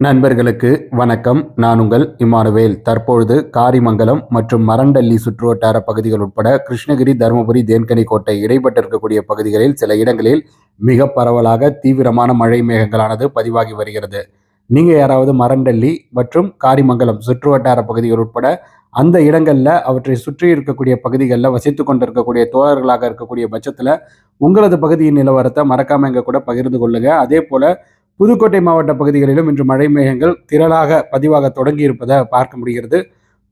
நண்பர்களுக்கு வணக்கம். நான் உங்கள் இமானுவேல். தற்பொழுது காரிமங்கலம் மற்றும் மரண்டல்லி சுற்றுவட்டார பகுதிகள் உட்பட கிருஷ்ணகிரி தருமபுரி தேன்கனி கோட்டை இடைப்பட்டு இருக்கக்கூடிய பகுதிகளில் சில இடங்களில் மிக பரவலாக தீவிரமான மழை மேகங்களானது பதிவாகி வருகிறது. நீங்கள் யாராவது மரண்டல்லி மற்றும் காரிமங்கலம் சுற்றுவட்டார பகுதிகள் உட்பட அந்த இடங்களில் அவற்றை சுற்றி இருக்கக்கூடிய பகுதிகளில் வசித்து கொண்டிருக்கக்கூடிய தோழர்களாக இருக்கக்கூடிய பட்சத்தில் உங்களது பகுதியின் நிலவரத்தை மறக்காம எங்க கூட பகிர்ந்து கொள்ளுங்க. அதே போல புதுக்கோட்டை மாவட்ட பகுதிகளிலும் இன்று மழை மேகங்கள் திரளாக பதிவாக தொடங்கி இருப்பதை பார்க்க முடிகிறது.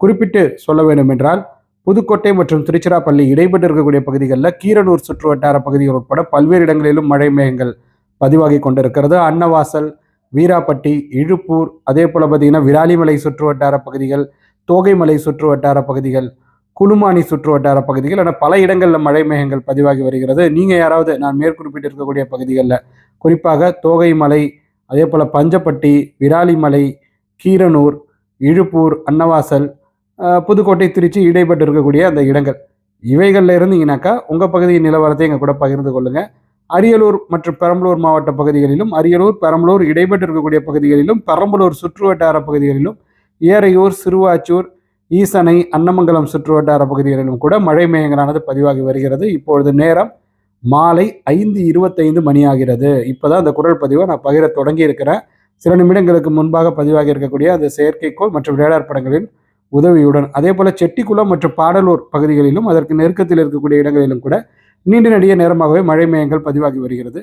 குறிப்பிட்டு சொல்ல வேண்டும் என்றால் புதுக்கோட்டை மற்றும் திருச்சிராப்பள்ளி இடைப்பட்டு இருக்கக்கூடிய பகுதிகளில் கீரனூர் சுற்று வட்டார பகுதிகள் உட்பட பல்வேறு இடங்களிலும் மழை மேகங்கள் பதிவாகி கொண்டிருக்கிறது. அன்னவாசல் வீராப்பட்டி இழுப்பூர் அதே போல் பார்த்தீங்கன்னா விராலிமலை சுற்று வட்டார பகுதிகள் தோகைமலை சுற்று வட்டார பகுதிகள் குளுமானி சுற்றுவட்டார பகுதிகள் ஆனால் பல இடங்களில் மழை மேகங்கள் பதிவாகி வருகிறது. நீங்கள் யாராவது நான் மேற்குறிப்பிட்டு இருக்கக்கூடிய பகுதிகளில் குறிப்பாக தோகைமலை அதே போல் பஞ்சப்பட்டி விராலிமலை கீரனூர் இழுப்பூர் அன்னவாசல் புதுக்கோட்டை திருச்சி இடைப்பட்டு இருக்கக்கூடிய அந்த இடங்கள். இவைகளில் இருந்தீங்கன்னாக்கா உங்கள் பகுதியின் நிலவரத்தை எங்கள் கூட பகிர்ந்து கொள்ளுங்கள் அரியலூர் மற்றும் பெரம்பலூர் மாவட்ட பகுதிகளிலும் அரியலூர் பெரம்பலூர் இடைப்பட்டு இருக்கக்கூடிய பகுதிகளிலும் பெரம்பலூர் சுற்றுவட்டார பகுதிகளிலும் ஏறையூர் சிறுவாச்சூர் ஈசனை அன்னமங்கலம் சுற்றுவட்டார பகுதிகளிலும் கூட மழை மேகங்களானது பதிவாகி வருகிறது. இப்பொழுது நேரம் மாலை ஐந்து இருபத்தைந்து மணி ஆகிறது இப்போதான் அந்த குரல் பதிவை நான் பகிர தொடங்கி இருக்கிறேன் சில நிமிடங்களுக்கு முன்பாக பதிவாகி இருக்கக்கூடிய அந்த செயற்கைக்கோள் மற்றும் ரேடார் படங்களின் உதவியுடன் அதே போல செட்டிக்குளம் மற்றும் பாடலூர் பகுதிகளிலும் அதற்கு நெருக்கத்தில் இருக்கக்கூடிய இடங்களிலும் கூட நீண்ட நெடிய நேரமாகவே மழை மேகங்கள் பதிவாகி வருகிறது.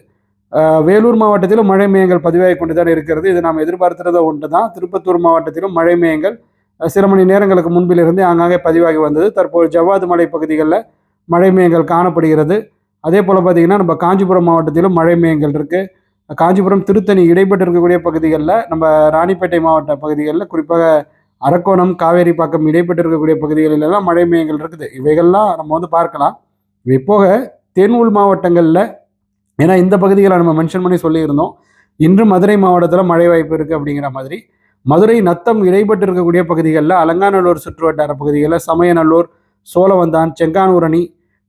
வேலூர் மாவட்டத்திலும் மழை மேகங்கள் பதிவாகி கொண்டு தான் இருக்கிறது. இது நாம் எதிர்பார்த்திருந்த ஒன்று தான் திருப்பத்தூர் மாவட்டத்திலும் மழை மேகங்கள் சில மணி நேரங்களுக்கு முன்பிலிருந்து ஆங்காங்கே பதிவாகி வந்தது. தற்போது ஜவ்வாது மலை பகுதிகளில் மழை மேகங்கள் காணப்படுகிறது. அதே போல் பார்த்திங்கன்னா நம்ம காஞ்சிபுரம் மாவட்டத்திலும் மழை மேகங்கள் இருக்குது காஞ்சிபுரம் திருத்தணி இடைப்பட்டு இருக்கக்கூடிய பகுதிகளில் நம்ம ராணிப்பேட்டை மாவட்ட பகுதிகளில் குறிப்பாக அரக்கோணம் காவேரி பாக்கம் இடைப்பட்டு இருக்கக்கூடிய பகுதிகளிலெல்லாம் மழை மேகங்கள் இருக்குது. இவைகள்லாம் நம்ம வந்து பார்க்கலாம். இவை போக தென் உள் மாவட்டங்களில் ஏன்னா இந்த பகுதிகளை நம்ம மென்ஷன் பண்ணி சொல்லியிருந்தோம். இன்று மதுரை மாவட்டத்தில் மழை வாய்ப்பு இருக்குது அப்படிங்கிற மாதிரி. மதுரை நத்தம் இடைப்பட்டு இருக்கக்கூடிய பகுதிகளில் அலங்காநல்லூர் சுற்றுவட்டார பகுதிகளில் சமயநல்லூர் சோழவந்தான் செங்கானூரணி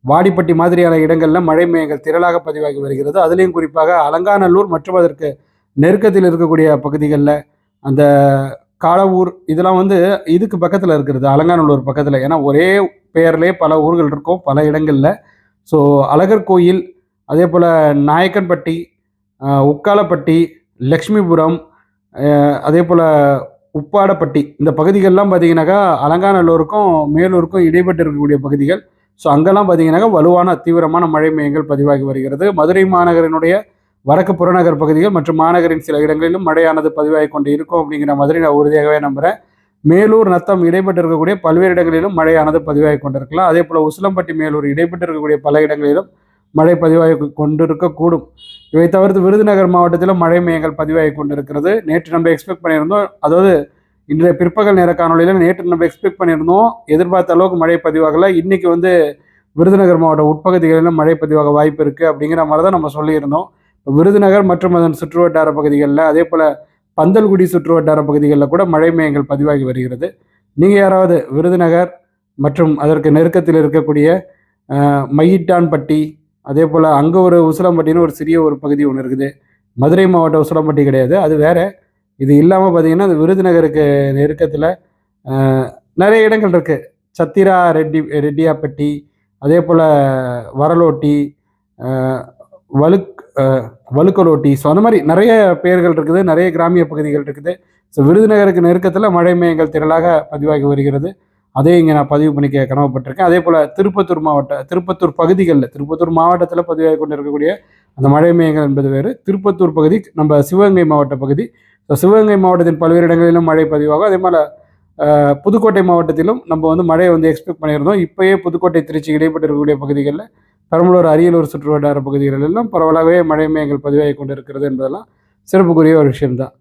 வாடிப்பட்டி மாதிரியான இடங்களில் மழை மேகங்கள் திரளாக பதிவாகி வருகிறது. அதுலேயும் குறிப்பாக அலங்காநல்லூர் மற்றும் அதற்கு நெருக்கத்தில் இருக்கக்கூடிய பகுதிகளில் அந்த காலவூர் இதெல்லாம் வந்து இதுக்கு பக்கத்தில் இருக்கிறது அலங்காநல்லூர் பக்கத்தில். ஏன்னா ஒரே பெயர்லேயே பல ஊர்கள் இருக்கும் பல இடங்களில். ஸோ அழகர் கோயில் அதே போல் நாயக்கன்பட்டி உக்காலப்பட்டி லக்ஷ்மிபுரம் அதே போல் உப்பாடப்பட்டி இந்த பகுதிகள்லாம் பார்த்தீங்கன்னாக்கா அலங்காநல்லூருக்கும் மேலூருக்கும் இடைப்பட்டு இருக்கக்கூடிய பகுதிகள். ஸோ அங்கெல்லாம் பார்த்தீங்கன்னாக்கா வலுவான தீவிரமான மழை மையங்கள் பதிவாகி வருகிறது. மதுரை மாநகரினுடைய வடக்கு புறநகர் பகுதிகள் மற்றும் மாநகரின் சில இடங்களிலும் மழையானது பதிவாகி கொண்டு இருக்கும் அப்படிங்கிற மாதிரி நான் உறுதியாகவே நம்புகிறேன் மேலூர் நத்தம் இடைப்பட்டு இருக்கக்கூடிய பல்வேறு இடங்களிலும் மழையானது பதிவாகி கொண்டிருக்கலாம். அதே போல் உசிலம்பட்டி மேலூர் இடைப்பட்டு இருக்கக்கூடிய பல இடங்களிலும் மழை பதிவாகி கொண்டிருக்கக்கூடும். இவை தவிர்த்து விருதுநகர் மாவட்டத்திலும் மழை மேகங்கள் பதிவாகி கொண்டிருக்கிறது. நேற்று நம்ம எக்ஸ்பெக்ட் பண்ணியிருந்தோம். அதாவது இன்றைய பிற்பகல் நேர காணொலியில் நேற்று நம்ம எக்ஸ்பெக்ட் பண்ணியிருந்தோம். எதிர்பார்த்த அளவுக்கு மழை பதிவாகல. இன்னைக்கு வந்து விருதுநகர் மாவட்ட உட்பகுதிகளிலும் மழை பதிவாக வாய்ப்பு இருக்குது அப்படிங்கிற மாதிரி தான் நம்ம சொல்லியிருந்தோம். விருதுநகர் மற்றும் அதன் சுற்றுவட்டார பகுதிகளில் அதே போல் பந்தல்குடி சுற்றுவட்டார பகுதிகளில் கூட மழை மேகங்கள் பதிவாகி வருகிறது. நீங்கள் யாராவது விருதுநகர் மற்றும் அதற்கு நெருக்கத்தில் இருக்கக்கூடிய மயிட்டான்பட்டி மையிட்டான்பட்டி அதே போல் அங்கே ஒரு உசிலம்பட்டின்னு ஒரு சிறிய ஒரு பகுதி ஒன்று இருக்குது. மதுரை மாவட்ட உசிலம்பட்டி கிடையாது. அது வேறு. இது இல்லாமல் பார்த்தீங்கன்னா அது விருதுநகருக்கு நெருக்கத்தில் நிறைய இடங்கள் இருக்குது சத்திரா ரெட்டி ரெட்டியாப்பட்டி அதே போல் வரலோட்டி வலுக் வழுக்கலோட்டி. ஸோ அந்த மாதிரி நிறைய பெயர்கள் இருக்குது. நிறைய கிராமிய பகுதிகள் இருக்குது. ஸோ விருதுநகருக்கு நெருக்கத்தில் மழை மேயங்கள் திரளாக பதிவாகி வருகிறது. அதே இங்கே நான் பதிவு பண்ணிக்க கனவுப்பட்டிருக்கேன். அதே போல் திருப்பத்தூர் மாவட்ட திருப்பத்தூர் பகுதிகளில் திருப்பத்தூர் மாவட்டத்தில் பதிவாகி கொண்டிருக்கக்கூடிய அந்த மழை மேகங்கள் என்பது வேறு. திருப்பத்தூர் பகுதி நம்ம சிவகங்கை மாவட்ட பகுதி. ஸோ சிவகங்கை மாவட்டத்தின் பல்வேறு இடங்களிலும் மழை பதிவாகும். அதே போல் புதுக்கோட்டை மாவட்டத்திலும் நம்ம வந்து மழையை வந்து எக்ஸ்பெக்ட் பண்ணியிருந்தோம். இப்போயே புதுக்கோட்டை திருச்சி இடைப்பட்டு இருக்கக்கூடிய பகுதிகளில் பெரம்பலூர் அரியலூர் சுற்றுவட்டார பகுதிகளில் எல்லாம் பரவலாகவே மழை மேகங்கள் பதிவாகி கொண்டிருக்கிறது என்பதெல்லாம் சிறப்புக்குரிய ஒரு விஷயம்தான்.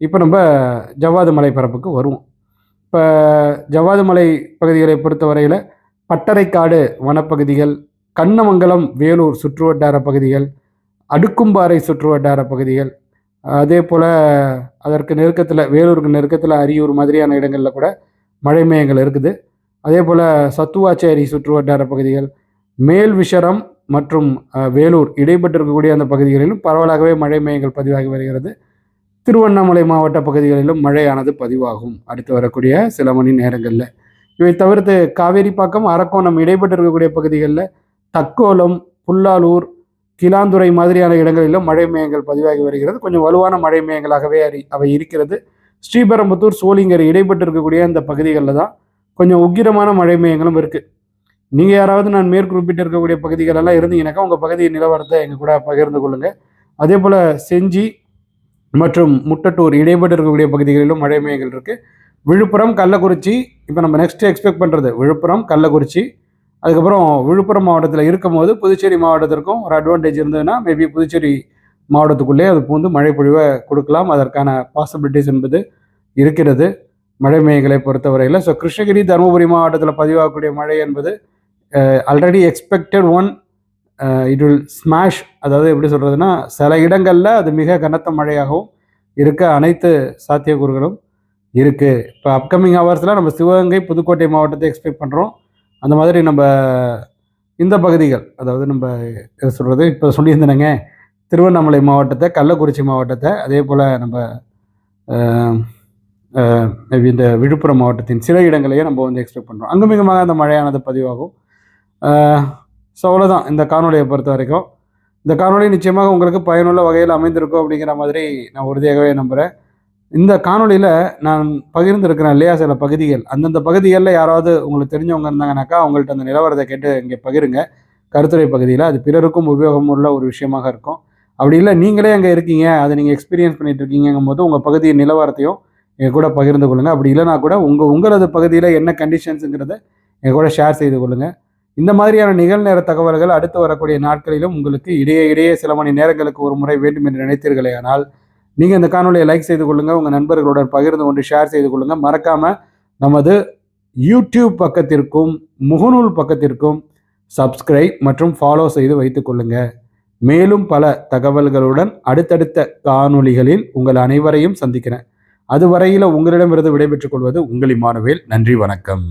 இப்போ நம்ம ஜவ்வாது மலை பரப்புக்கு வருவோம். இப்போ ஜவ்வாதுமலை பகுதிகளை பொறுத்தவரையில் பட்டறைக்காடு வனப்பகுதிகள் கண்ணமங்கலம் வேலூர் சுற்றுவட்டார பகுதிகள் அடுக்கும்பாறை சுற்றுவட்டார பகுதிகள் அதே போல் அதற்கு நெருக்கத்தில் வேலூருக்கு நெருக்கத்தில் அரியூர் மாதிரியான இடங்களில் கூட மழை மேயங்கள் இருக்குது. அதே போல் சத்துவாச்சேரி சுற்றுவட்டார பகுதிகள் மேல் விஷரம் மற்றும் வேலூர் இடைப்பட்டிருக்கக்கூடிய அந்த பகுதிகளிலும் பரவலாகவே மழை மேயங்கள் பதிவாகி வருகிறது. திருவண்ணாமலை மாவட்ட பகுதிகளிலும் மழையானது பதிவாகும். அடுத்து வரக்கூடிய சில மணி நேரங்களில். இவை தவிர்த்து காவேரிப்பாக்கம் அரக்கோணம் இடைப்பட்டு இருக்கக்கூடிய பகுதிகளில் தக்கோலம் புல்லாலூர் கிலாந்துறை மாதிரியான இடங்களிலும் மழை மேகங்கள் பதிவாகி வருகிறது. கொஞ்சம் வலுவான மழை மேகங்களாகவே அறி அவை இருக்கிறது. ஸ்ரீபெரும்புத்தூர் சோளிங்கர் இடைப்பட்டு இருக்கக்கூடிய அந்த பகுதிகளில் தான் கொஞ்சம் உக்கிரமான மழை மேகங்களும் இருக்குது நீங்கள் யாராவது நான் மேற்குறிப்பிட்டு இருக்கக்கூடிய பகுதிகளெல்லாம் இருந்தீங்கன்னாக்கா உங்கள் பகுதியின் நிலவரத்தை எங்கள் கூட பகிர்ந்து கொள்ளுங்கள் அதே போல் செஞ்சி மற்றும் முட்டட்டூர் இடைப்பட்டு இருக்கக்கூடிய பகுதிகளிலும் மழை மேகங்கள் இருக்குது விழுப்புரம் கள்ளக்குறிச்சி இப்போ நம்ம நெக்ஸ்ட் எக்ஸ்பெக்ட் பண்ணுறது விழுப்புரம் கள்ளக்குறிச்சி. அதுக்கப்புறம் விழுப்புரம் மாவட்டத்தில் இருக்கும்போது புதுச்சேரி மாவட்டத்திற்கும் ஒரு அட்வான்டேஜ் இருந்ததுன்னா மேபி புதுச்சேரி மாவட்டத்துக்குள்ளே அது பூந்து மழை பொழிவை கொடுக்கலாம். அதற்கான பாசிபிலிட்டிஸ் என்பது இருக்கிறது மழை மேகங்களை பொறுத்தவரையில். ஸோ கிருஷ்ணகிரி தருமபுரி மாவட்டத்தில் பதிவாகக்கூடிய மழை என்பது already expected one it will smash அதாவது எப்படி சொல்கிறதுனா சில இடங்களில் அது மிக கனத்த மழையாகவும் இருக்க அனைத்து சாத்தியக்கூறுகளும் இருக்குது இப்போ அப்கமிங் ஹவர்ஸில் நம்ம சிவகங்கை புதுக்கோட்டை மாவட்டத்தை எக்ஸ்பெக்ட் பண்ணுறோம் அந்த மாதிரி நம்ம இந்த பகுதிகள் அதாவது நம்ம எது சொல்கிறது இப்போ சொல்லியிருந்தேனுங்க திருவண்ணாமலை மாவட்டத்தை கள்ளக்குறிச்சி மாவட்டத்தை அதே போல் நம்ம இந்த விழுப்புரம் மாவட்டத்தின் சில இடங்களையும் நம்ம வந்து எக்ஸ்பெக்ட் பண்ணுறோம் அங்குமிகமாக அந்த மழையானது பதிவாகும். ஸோ அவ்வளோதான் இந்த காணொலியை பொறுத்த வரைக்கும். இந்த காணொலி நிச்சயமாக உங்களுக்கு பயனுள்ள வகையில் அமைந்திருக்கும் அப்படிங்கிற மாதிரி நான் உறுதியாகவே நம்புகிறேன் இந்த காணொலியில் நான் பகிர்ந்துருக்கிறேன் இல்லையா சில பகுதிகள் அந்தந்த பகுதிகளில் யாராவது உங்களுக்கு தெரிஞ்சவங்க இருந்தாங்கனாக்கா அவங்கள்ட்ட அந்த நிலவரத்தை கேட்டு இங்கே பகிருங்க. கருத்துரை பகுதியில் அது பிறருக்கும் உபயோகம் உள்ள ஒரு விஷயமாக இருக்கும். அப்படி இல்லை நீங்களே அங்கே இருக்கீங்க அதை நீங்கள் எக்ஸ்பீரியன்ஸ் பண்ணிட்டு இருக்கீங்கும் போது உங்கள் பகுதியின் நிலவரத்தையும் எங்கள் கூட பகிர்ந்து கொள்ளுங்கள் அப்படி இல்லைனா கூட உங்கள் உங்களது பகுதியில் என்ன கண்டிஷன்ஸுங்கிறத எங்கள் கூட ஷேர் செய்து கொள்ளுங்கள் இந்த மாதிரியான நிகழ்நேர தகவல்கள் அடுத்து வரக்கூடிய நாட்களிலும் உங்களுக்கு இடையே இடையே சில மணி நேரங்களுக்கு ஒரு முறை வேண்டும் என்று நினைத்தீர்களே ஆனால் நீங்கள் இந்த காணொலியை லைக் செய்து கொள்ளுங்கள் உங்கள் நண்பர்களுடன் பகிர்ந்து கொண்டு ஷேர் செய்து கொள்ளுங்கள் மறக்காமல் நமது யூடியூப் பக்கத்திற்கும் முகநூல் பக்கத்திற்கும் சப்ஸ்கிரைப் மற்றும் ஃபாலோ செய்து வைத்துக் கொள்ளுங்கள் மேலும் பல தகவல்களுடன் அடுத்தடுத்த காணொளிகளில் உங்கள் அனைவரையும் சந்திக்கிறேன். அதுவரையில் உங்களிடமிருந்து விடைபெற்றுக் கொள்வது உங்கள் இமானுவேல். நன்றி வணக்கம்.